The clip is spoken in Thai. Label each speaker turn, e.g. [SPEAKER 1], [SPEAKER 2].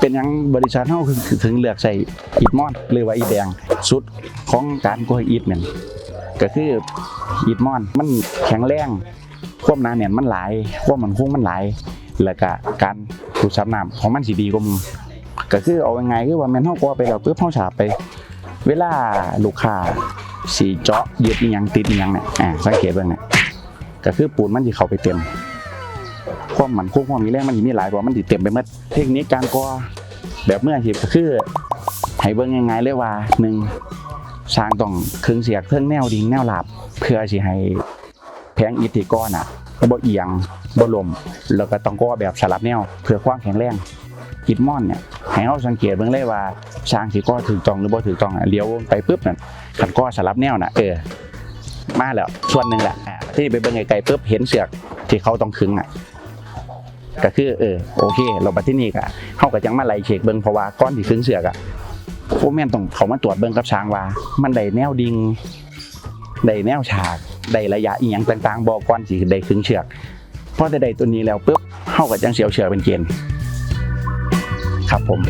[SPEAKER 1] เป็นยังบริษัทเฮาคือถึงเลือกใส่อีทมอนหรือว่าอีแดงสุดของการกล้วยอีทแม่นก็คืออีทมอนมันแข็งแรงความหนาแน่นมันหลายความมันคงมันหลายแล้วก็การดูดซับน้ำของมันสิดีกว่ามึงก็คือเอายังไงคือว่าแม่นเฮาก็ไปแล้วปุ๊บเฮาฉาบไป เวลาลูกค้าสีเจาะยึดอีหยังติดอีหยังเนี่ยอ่าสังเกตเบิ่งเนี่ยก็คือปูนมันสิเข้าไปเต็ม ความหมันคงความมีแรงมันมีหลายกว่ามันสิดเต็มไปหมดเทคนิคการก่อแบบเมื่ออาชีพก็คือให้เบิ่งง่ายๆเลยว่าหนึ่งสร้างต้องเครื่องเสียกเครื่องแนวดิ่งแนวหลาบเพื่อสิให้แผงอิฐก่อนอะบ่เอียงบ่ลมแล้วก็ต้องก่อแบบสลับแนว เพื่อความแข็งแรงอิฐมอนเนี่ยให้เราสังเกตเบิ่งเลยว่าสร้างสิก่อถูกต้องหรือบ่ถูกต้องเลี้ยวไปปุ๊บนั่นคันก่อสลับแนวน่ะเออมาแล้วส่วนหนึ่งแหละที่ไปเบิ่งไกลๆปุ๊บเห็นเสือกที่เขาต้องขึงอะ ก็คือเออโอเค เราไปที่นี่ก็เฮาก็จังมาไล่เช็คเบิ้งเพราะว่าก้อนที่ขึงเสือกอะผู้แม่นต้องเขามาตรวจเบิ้งกับช้างว่า มันได้แนวดิ่งได้แนวฉากได้ระยะอีหยังต่างๆบอกก้อนสิได้ขึงเชือกพอได้ได้ตัวนี้แล้วปุ๊บเข้ากับจังเสียวเชือกเป็นเกณฑ์ครับผม